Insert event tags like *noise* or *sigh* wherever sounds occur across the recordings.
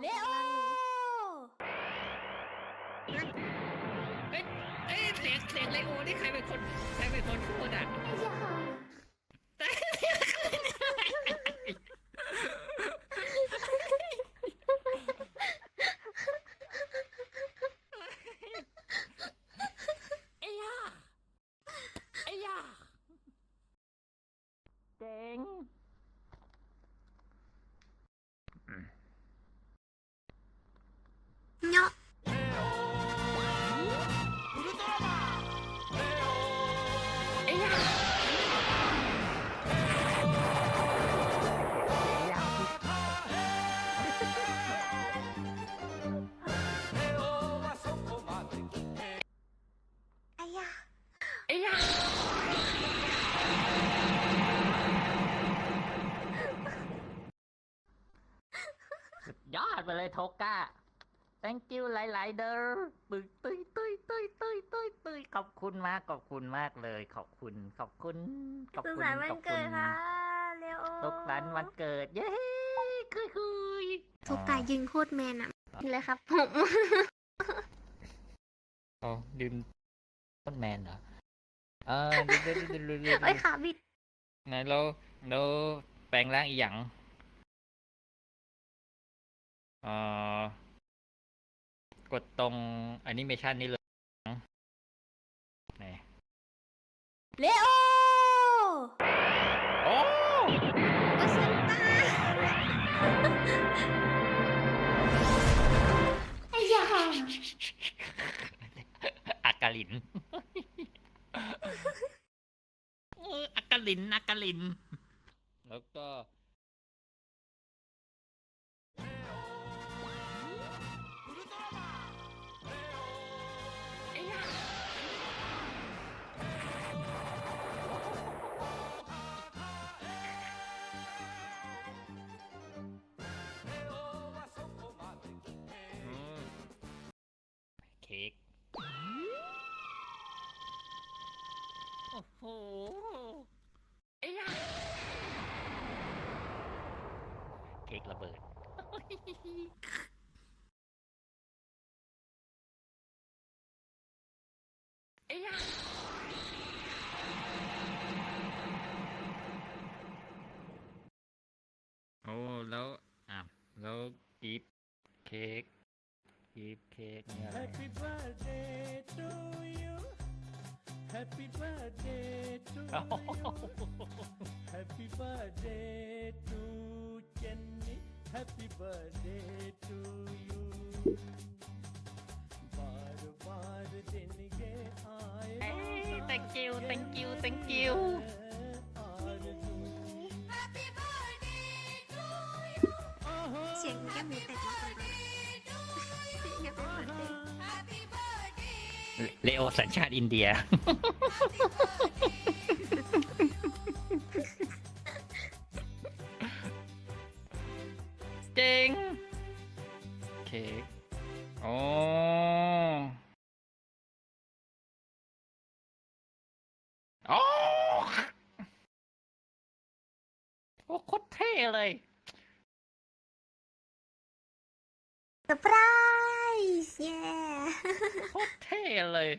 ลองเลแปลงโอร่างดูเอ้ยเอ้ยเสียงเสียงเลโอนี่ใครเป็นคนใครเป็นคนพูดอะไอ้ยาไอ้ยาเจ๋ง ยอดไปเลยโทก้า thank you หลาย ๆ เด้อตุ้ยตุ้ยตุ้ยตุ้ยตุ้ยตุ้ยตุ้ยขอบคุณมากขอบคุณมากเลย ขอบคุณ ขอบคุณ ขอบสุขคุณสันต์วันขอบเกิคุดณค่ะเลโอสุขสันต์วันเกิด เย้คุยคุยทุกกายยิงโคตรแมนอะเลยครับผมอ๋อดื่มต้นแมนเหรอเออดูดูดูดูดูไอ้ยขาบิด ไหนเราเราแปลงร่างอีหยังเอ่อ กดตรงแอนิเมชันนี้เลยไหนเลโอโอ้ว่าฉันตายไอ้ยาอากาลินเอออากาลินอากาลิน แล้วก็ โอ้โหไอ้ยาเค้กระเบิด ไอ้ยาโอ้แล้วอะแล้วกีบเค้กกีบเค้กเนี่ยอะไร Happy birthday to you. Happy birthday to you. *laughs* Happy birthday to Jenny. Happy birthday to you. बार बार दिन के आए เอ้ย thank you thank you thank you Arzoo เสียงแก้มหนูแตก เลโอสัญชาติอินเดีย เจ๋งเค้กโอ้โอ้โอ้โคตรเท่เลย เซอร์ไพรส์เย้ โคตรเท่เลย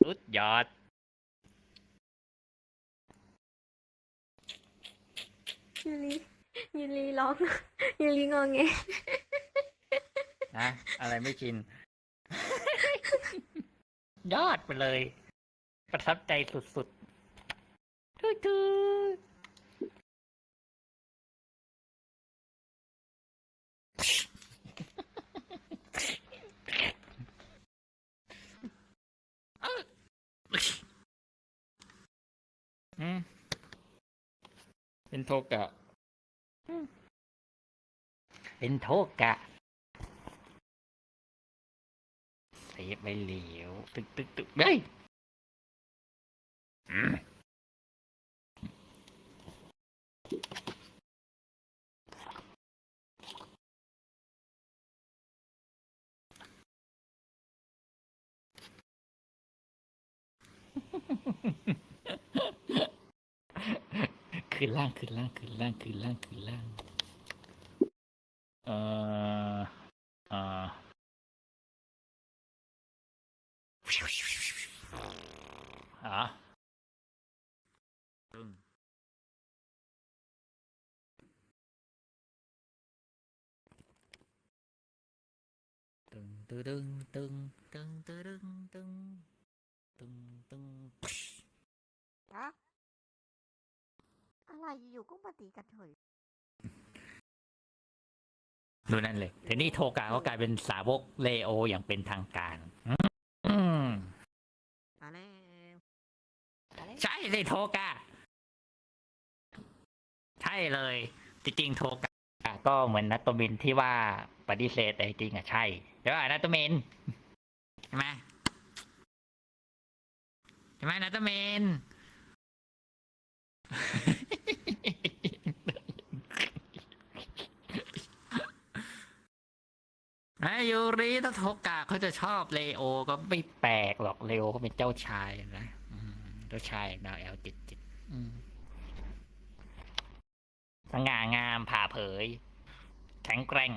สุดยอด ยูรียูรีร้องยูรีงอแงนะ อะไรไม่ชิน ยอดไปเลย ประทับใจสุดๆทูทูอื เป็นโทกะเป็นโทกะเสียไปเหลวตึกตึกตึกเฮ้ย ขึ้นล่างขึ้นล่างขึ้นล่างขึ้นล่างขึ้นล่างเอ่อเอ่ออ๋อตึงตึงตึงตึงตึงตึงตึงตึงตึงอะ อะไรอยู่ๆก็มาตีกันเฉยดูนั่นเลยทีนี้โทกาก็กลายเป็นสาวกเลโออย่างเป็นทางการ อืมมาแล้วมาแล้วใช่เลยโทกาใช่เลย จริงๆโทกาก็เหมือนนัตโตมินที่ว่าปฏิเสธแต่จริงๆอะใช่เดี๋ยวอะนัตโตมินใช่ไหมใช่ไหมนัตโตมิน ไอายูริถ้าโทกะเขาจะชอบเลโอ ก็ไม่แปลกหรอกเลโอเขาเป็นเจ้าชายนะเจ้าชายแนวแอลจิตจิตสง่างามผ่าเผย แข็งแกร่ง